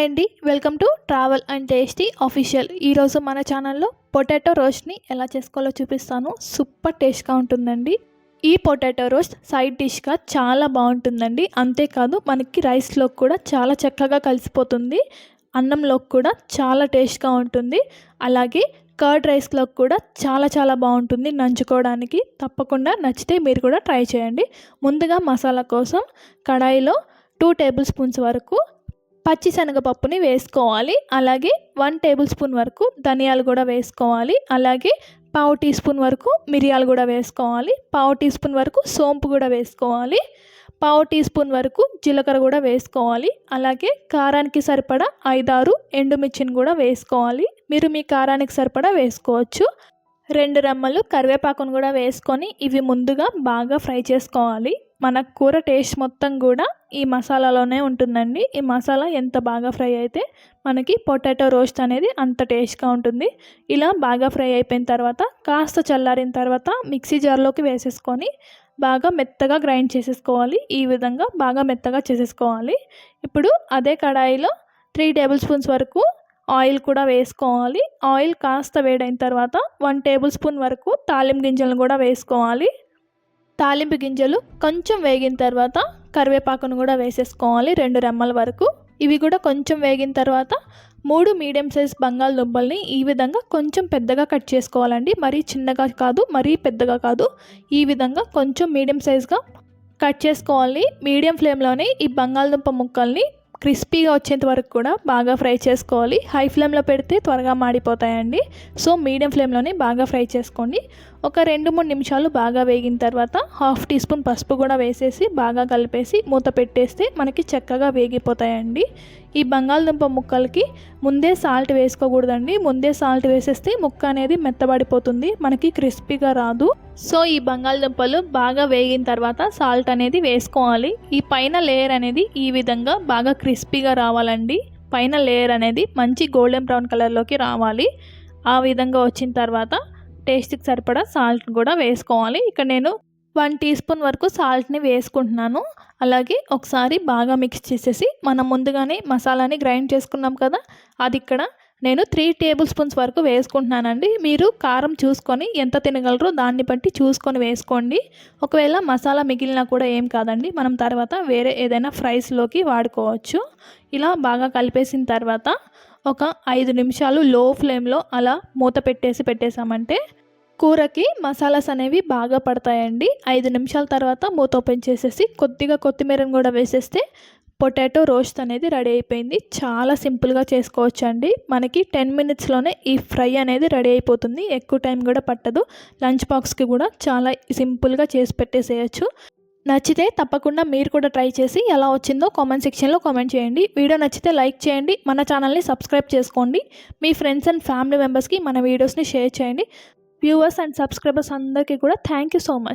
Hi అండి. Welcome to travel and tasty official ఈరోజు మన ఛానల్లో పొటాటో రోస్ట్ని ఎలా చేసుకోవాలో చూపిస్తాను. సూపర్ టేస్ట్గా ఉంటుందండి. ఈ పొటాటో రోస్ట్ సైడ్ డిష్గా చాలా బాగుంటుందండి. అంతేకాదు మనకి రైస్లో కూడా చాలా చక్కగా కలిసిపోతుంది. అన్నంలో కూడా చాలా టేస్ట్గా ఉంటుంది. అలాగే కర్డ్ రైస్లో కూడా చాలా చాలా బాగుంటుంది నంచుకోవడానికి. తప్పకుండా నచ్చితే మీరు కూడా ట్రై చేయండి. ముందుగా మసాలా కోసం కడాయిలో టూ టేబుల్ స్పూన్స్ వరకు పచ్చిశనగపప్పుని వేసుకోవాలి. అలాగే వన్ టేబుల్ స్పూన్ వరకు ధనియాలు కూడా వేసుకోవాలి. అలాగే పావు టీ స్పూన్ వరకు మిరియాలు కూడా వేసుకోవాలి. పావు టీ స్పూన్ వరకు సోంపు కూడా వేసుకోవాలి. పావు టీ స్పూన్ వరకు జీలకర్ర కూడా వేసుకోవాలి. అలాగే కారానికి సరిపడా ఐదారు ఎండుమిర్చిని కూడా వేసుకోవాలి. మీరు మీ కారానికి సరిపడా వేసుకోవచ్చు. రెండు రెమ్మలు కరివేపాకును కూడా వేసుకొని ఇవి ముందుగా బాగా ఫ్రై చేసుకోవాలి. మన కూర టేస్ట్ మొత్తం కూడా ఈ మసాలాలోనే ఉంటుందండి. ఈ మసాలా ఎంత బాగా ఫ్రై అయితే మనకి పొటాటో రోస్ట్ అనేది అంత టేస్ట్గా ఉంటుంది. ఇలా బాగా ఫ్రై అయిపోయిన తర్వాత కాస్త చల్లారిన తర్వాత మిక్సీ జార్లోకి వేసేసుకొని బాగా మెత్తగా గ్రైండ్ చేసేసుకోవాలి. ఈ విధంగా బాగా మెత్తగా చేసేసుకోవాలి. ఇప్పుడు అదే కడాయిలో త్రీ టేబుల్ స్పూన్స్ వరకు ఆయిల్ కూడా వేసుకోవాలి. ఆయిల్ కాస్త వేడైన తర్వాత వన్ టేబుల్ స్పూన్ వరకు తాలింపు గింజలను కూడా వేసుకోవాలి. తాలింపు గింజలు కొంచెం వేగిన తర్వాత కరివేపాకును కూడా వేసేసుకోవాలి రెండు రెమ్మల వరకు. ఇవి కూడా కొంచెం వేగిన తర్వాత మూడు మీడియం సైజ్ బంగాళదుంపల్ని ఈ విధంగా కొంచెం పెద్దగా కట్ చేసుకోవాలండి. మరీ చిన్నగా కాదు మరీ పెద్దగా కాదు. ఈ విధంగా కొంచెం మీడియం సైజ్గా కట్ చేసుకోవాలి. మీడియం ఫ్లేమ్లోనే ఈ బంగాళదుంప ముక్కల్ని క్రిస్పీగా వచ్చేంత వరకు కూడా బాగా ఫ్రై చేసుకోవాలి. హై ఫ్లేమ్లో పెడితే త్వరగా మాడిపోతాయండి. సో మీడియం ఫ్లేమ్లోనే బాగా ఫ్రై చేసుకోండి. ఒక రెండు మూడు నిమిషాలు బాగా వేగిన తర్వాత హాఫ్ టీ స్పూన్ పసుపు కూడా వేసేసి బాగా కలిపేసి మూత పెట్టేస్తే మనకి చక్కగా వేగిపోతాయండి. ఈ బంగాళదుంప ముక్కలకి ముందే సాల్ట్ వేసుకోకూడదండి. ముందే సాల్ట్ వేసేస్తే ముక్క అనేది మెత్తబడిపోతుంది. మనకి క్రిస్పీగా రాదు. సో ఈ బంగాళదుంపలు బాగా వేగిన తర్వాత సాల్ట్ అనేది వేసుకోవాలి. ఈ పైన లేయర్ అనేది ఈ విధంగా బాగా క్రిస్పీగా రావాలండి. పైన లేయర్ అనేది మంచి గోల్డెన్ బ్రౌన్ కలర్లోకి రావాలి. ఆ విధంగా వచ్చిన తర్వాత టేస్ట్కి సరిపడా సాల్ట్ కూడా వేసుకోవాలి. ఇక్కడ నేను వన్ టీ స్పూన్ వరకు సాల్ట్ని వేసుకుంటున్నాను. అలాగే ఒకసారి బాగా మిక్స్ చేసేసి మనం ముందుగానే మసాలాని గ్రైండ్ చేసుకున్నాం కదా అది ఇక్కడ నేను త్రీ టేబుల్ స్పూన్స్ వరకు వేసుకుంటున్నానండి. మీరు కారం చూసుకొని ఎంత తినగలరో దాన్ని బట్టి చూసుకొని వేసుకోండి. ఒకవేళ మసాలా మిగిలినా కూడా ఏం కాదండి మనం తర్వాత వేరే ఏదైనా ఫ్రైస్లోకి వాడుకోవచ్చు. ఇలా బాగా కలిపేసిన తర్వాత ఒక ఐదు నిమిషాలు లో ఫ్లేమ్లో అలా మూత పెట్టేసి పెట్టేసామంటే కూరకి మసాలాస్ అనేవి బాగా పడతాయండి. ఐదు నిమిషాల తర్వాత మూత ఓపెన్ చేసేసి కొద్దిగా కొత్తిమీరను కూడా వేసేస్తే పొటాటో రోస్ట్ అనేది రెడీ అయిపోయింది. చాలా సింపుల్గా చేసుకోవచ్చు అండి మనకి టెన్ మినిట్స్లోనే ఈ ఫ్రై అనేది రెడీ అయిపోతుంది. ఎక్కువ టైం కూడా పట్టదు. లంచ్ బాక్స్కి కూడా చాలా సింపుల్గా చేసి పెట్టేసేయచ్చు. నచ్చితే తప్పకుండా మీరు కూడా ట్రై చేసి ఎలా వచ్చిందో కామెంట్ సెక్షన్లో కామెంట్ చేయండి. వీడియో నచ్చితే లైక్ చేయండి. మన ఛానల్ని సబ్స్క్రైబ్ చేసుకోండి. మీ ఫ్రెండ్స్ అండ్ ఫ్యామిలీ మెంబర్స్కి మన వీడియోస్ని షేర్ చేయండి. వ్యూవర్స్ అండ్ సబ్స్క్రైబర్స్ అందరికీ కూడా థ్యాంక్ యూ సో మచ్